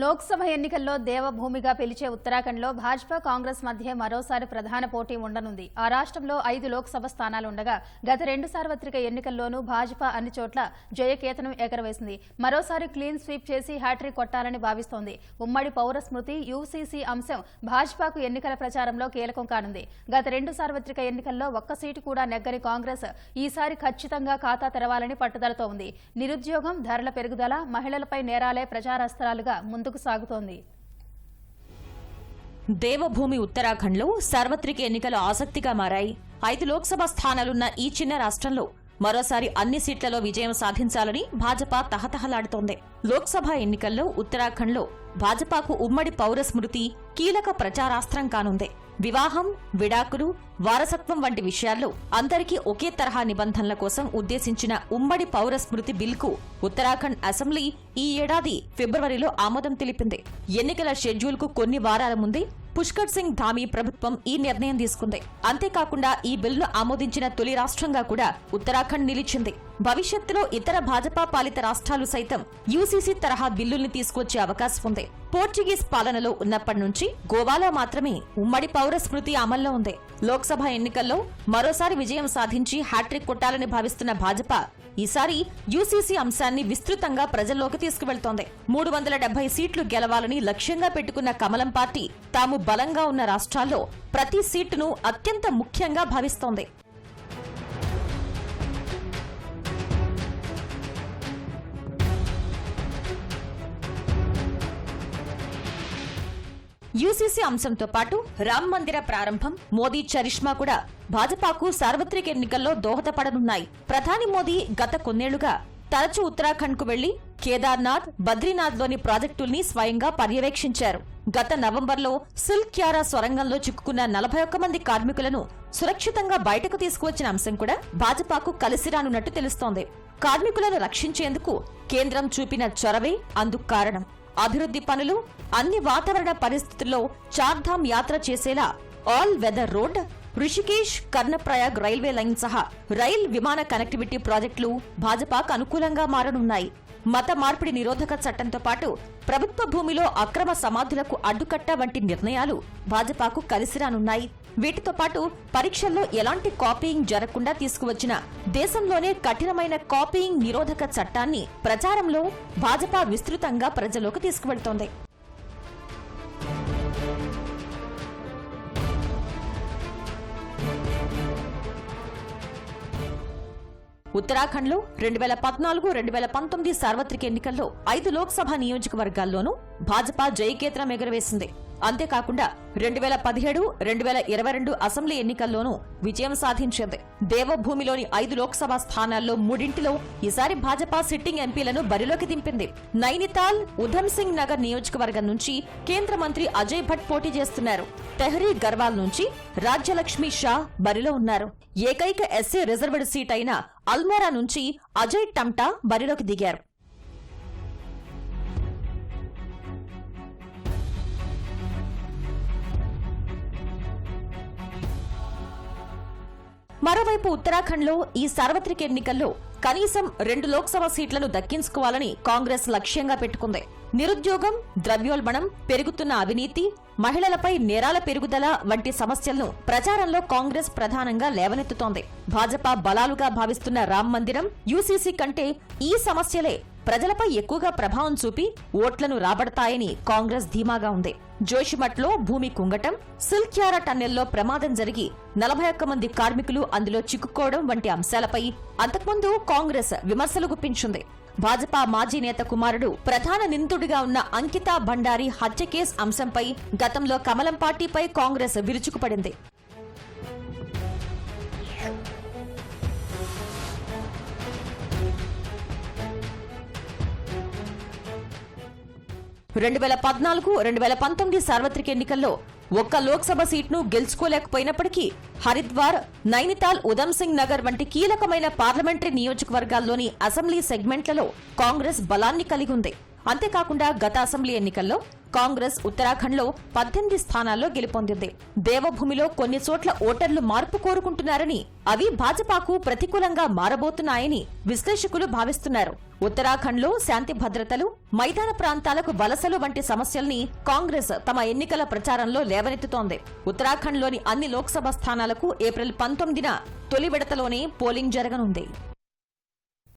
లోక్సభ ఎన్నికల్లో దేవభూమిగా పిలిచే ఉత్తరాఖండ్లో భాజపా కాంగ్రెస్ మధ్య మరోసారి ప్రధాన పోటీ ఉండనుంది. ఆ రాష్ట్రంలో ఐదు లోక్సభ స్థానాలుండగా గత రెండు సార్వత్రిక ఎన్నికల్లోనూ భాజపా అన్ని చోట్ల జయకేతనం ఎగరవేసింది. మరోసారి క్లీన్ స్వీప్ చేసి హ్యాట్రిక్ కొట్టాలని భావిస్తోంది. ఉమ్మడి పౌర స్మృతి యూసీసీ అంశం భాజపాకు ఎన్నికల ప్రచారంలో కీలకం కానుంది. గత రెండు సార్వత్రిక ఎన్నికల్లో ఒక్క సీటు కూడా నెగ్గని కాంగ్రెస్ ఈసారి ఖచ్చితంగా ఖాతా తెరవాలని పట్టుదలతో ఉంది. నిరుద్యోగం ధరల పెరుగుదల మహిళలపై నేరాలే ప్రచారాస్త్రాలుగా ముందుకు సాగుతోంది. దేవభూమి ఉత్తరాఖండ్లో సార్వత్రిక ఎన్నికలు ఆసక్తిగా మారాయి. ఐదు లోక్సభ స్థానాలున్న ఈ చిన్న రాష్ట్రంలో మరోసారి అన్ని సీట్లలో విజయం సాధించాలని భాజపా తహతహలాడుతోంది. లోక్సభ ఎన్నికల్లో ఉత్తరాఖండ్లో భాజపాకు ఉమ్మడి పౌర స్మృతి కీలక ప్రచారాస్త్రం కానుంది. వివాహం విడాకులు వారసత్వం వంటి విషయాల్లో అందరికీ ఒకే తరహా నిబంధనల కోసం ఉద్దేశించిన ఉమ్మడి పౌర స్మృతి బిల్కు ఉత్తరాఖండ్ అసెంబ్లీ ఈ ఏడాది ఫిబ్రవరిలో ఆమోదం తెలిపింది. ఎన్నికల షెడ్యూల్కు కొన్ని వారాల ముందే పుష్కర్ సింగ్ ధామీ ప్రభుత్వం ఈ నిర్ణయం తీసుకుంది. అంతేకాకుండా ఈ బిల్లును ఆమోదించిన తొలి రాష్ట్రంగా కూడా ఉత్తరాఖండ్ నిలిచింది. భవిష్యత్తులో ఇతర భాజపా పాలిత రాష్ట్రాలు సైతం యూసీసీ తరహా బిల్లుల్ని తీసుకొచ్చే అవకాశం ఉంది. పోర్చుగీస్ పాలనలో ఉన్నప్పటి నుంచి గోవాలో మాత్రమే ఉమ్మడి పౌర స్మృతి అమల్లో ఉంది. లోక్సభ ఎన్నికల్లో మరోసారి విజయం సాధించి హ్యాట్రిక్ కొట్టాలని భావిస్తున్న భాజపా ఈసారి యూసీసీ అంశాన్ని విస్తృతంగా ప్రజల్లోకి తీసుకువెళ్తోంది. మూడు వందల డెబ్బై సీట్లు గెలవాలని లక్ష్యంగా పెట్టుకున్న కమలం పార్టీ తాము బలంగా ఉన్న రాష్ట్రాల్లో ప్రతి సీటును అత్యంత ముఖ్యంగా భావిస్తోంది. యూసీసీ అంశంతో పాటు రామ్ మందిర ప్రారంభం మోదీ చరిష్మా కూడా భాజపాకు సార్వత్రిక ఎన్నికల్లో దోహదపడనున్నాయి. ప్రధాని మోదీ గత కొన్నేళ్ళుగా తరచూ ఉత్తరాఖండ్కు వెళ్ళి కేదార్నాథ్ బద్రీనాథ్లోని ప్రాజెక్టుల్ని స్వయంగా పర్యవేక్షించారు. గత నవంబర్లో సిల్క్ క్యారా సొరంగంలో చిక్కుకున్న నలభై ఒక్క మంది కార్మికులను సురక్షితంగా బయటకు తీసుకువచ్చిన అంశం కూడా భాజపాకు కలిసిరానున్నట్టు తెలుస్తోంది. కార్మికులను రక్షించేందుకు కేంద్రం చూపిన చొరవే అందుకు కారణం. అభివృద్ధి పనులు అన్ని వాతావరణ పరిస్థితుల్లో చార్ధామ్ యాత్ర చేసేలా all weather road Rishikesh Karnaprayag railway line సహా రైల్ విమాన కనెక్టివిటీ ప్రాజెక్టులు భాజపాకు అనుకూలంగా మారనున్నాయి. మత మార్పిడి నిరోధక చట్టంతో పాటు ప్రభుత్వ భూమిలో అక్రమ సమాధులకు అడ్డుకట్ట వంటి నిర్ణయాలు భాజపాకు కలిసిరానున్నాయి వీటితో పాటు పరీక్షల్లో ఎలాంటి కాపీయింగ్ జరగకుండా తీసుకువచ్చిన దేశంలోనే కఠినమైన కాపీయింగ్ నిరోధక చట్టాన్ని ప్రచారంలో భాజపా విస్తృతంగా ప్రజలోకి తీసుకువెళ్తోంది. ఉత్తరాఖండ్లో రెండు వేల పద్నాలుగు రెండు వేల పంతొమ్మిది సార్వత్రిక ఎన్నికల్లో ఐదు లోక్సభ నియోజకవర్గాల్లోనూ భాజపా జయకేత్రం ఎగురవేసింది. అంతేకాకుండా రెండు వేల పదిహేడు రెండు వేల ఇరవై రెండు అసెంబ్లీ ఎన్నికల్లోనూ విజయం సాధించింది. దేవభూమిలోని ఐదు లోక్సభ స్థానాల్లో మూడింటిలో ఈసారి భాజపా సిట్టింగ్ ఎంపీలను బరిలోకి దింపింది. నైనితాల్ ఉధమ్ సింగ్ నగర్ నియోజకవర్గం నుంచి కేంద్ర మంత్రి అజయ్ భట్ పోటీ చేస్తున్నారు. తెహ్రీ గర్వాల్ నుంచి రాజ్యలక్ష్మి షా బరిలో ఉన్నారు. ఏకైక ఎస్సీ రిజర్వ్డ్ సీట్ అయిన అల్మోరా నుంచి అజయ్ టమ్టా బరిలోకి దిగారు. మరోవైపు ఉత్తరాఖండ్లో ఈ సార్వత్రిక ఎన్నికల్లో కనీసం రెండు లోక్సభ సీట్లను దక్కించుకోవాలని కాంగ్రెస్ లక్ష్యంగా పెట్టుకుంది. నిరుద్యోగం ద్రవ్యోల్బణం పెరుగుతున్న అవినీతి మహిళలపై నేరాల పెరుగుదల వంటి సమస్యలను ప్రచారంలో కాంగ్రెస్ ప్రధానంగా లేవనెత్తుతోంది. భాజపా బలాలుగా భావిస్తున్న రామ్ మందిరం యూసీసీ కంటే ఈ సమస్యలే ప్రజలపై ఎక్కువగా ప్రభావం చూపి ఓట్లను రాబడతాయని కాంగ్రెస్ ధీమాగా ఉంది. జోషిమఠ్లో భూమి కుంగటం సిల్క్యారా టన్నెల్లో ప్రమాదం జరిగి నలభై ఒక్క మంది కార్మికులు అందులో చిక్కుకోవడం వంటి అంశాలపై అంతకుముందు కాంగ్రెస్ విమర్శలు గుప్పించింది. భాజపా మాజీ నేత కుమారుడు ప్రధాన నిందితుడిగా ఉన్న అంకితా భండారి హత్య కేసు అంశంపై గతంలో కమలం పార్టీపై కాంగ్రెస్ విరుచుకుపడింది. రెండు వేల పద్నాలుగు రెండు వేల పంతొమ్మిది సార్వత్రిక ఎన్నికల్లో ఒక్క లోక్సభ సీట్ను గెలుచుకోలేకపోయినప్పటికీ హరిద్వార్ నైనితాల్ ఉధమ్ సింగ్ నగర్ వంటి కీలకమైన పార్లమెంటరీ నియోజకవర్గాల్లోని అసెంబ్లీ సెగ్మెంట్లలో కాంగ్రెస్ బలాన్ని కలిగి ఉంది. అంతేకాకుండా గత అసెంబ్లీ ఎన్నికల్లో కాంగ్రెస్ ఉత్తరాఖండ్లో పద్దెనిమిది స్థానాల్లో గెలుపొందింది. దేవభూమిలో కొన్ని చోట్ల ఓటర్లు మార్పు కోరుకుంటున్నారని అవి భాజపాకు ప్రతికూలంగా మారబోతున్నాయని విశ్లేషకులు భావిస్తున్నారు. ఉత్తరాఖండ్లో శాంతి భద్రతలు మైదాన ప్రాంతాలకు వలసలు వంటి సమస్యల్ని కాంగ్రెస్ తమ ఎన్నికల ప్రచారంలో లేవనెత్తుతోంది. ఉత్తరాఖండ్లోని అన్ని లోక్సభ స్థానాలకు ఏప్రిల్ పంతొమ్మిదిన తొలి విడతలోనే పోలింగ్ జరగనుంది.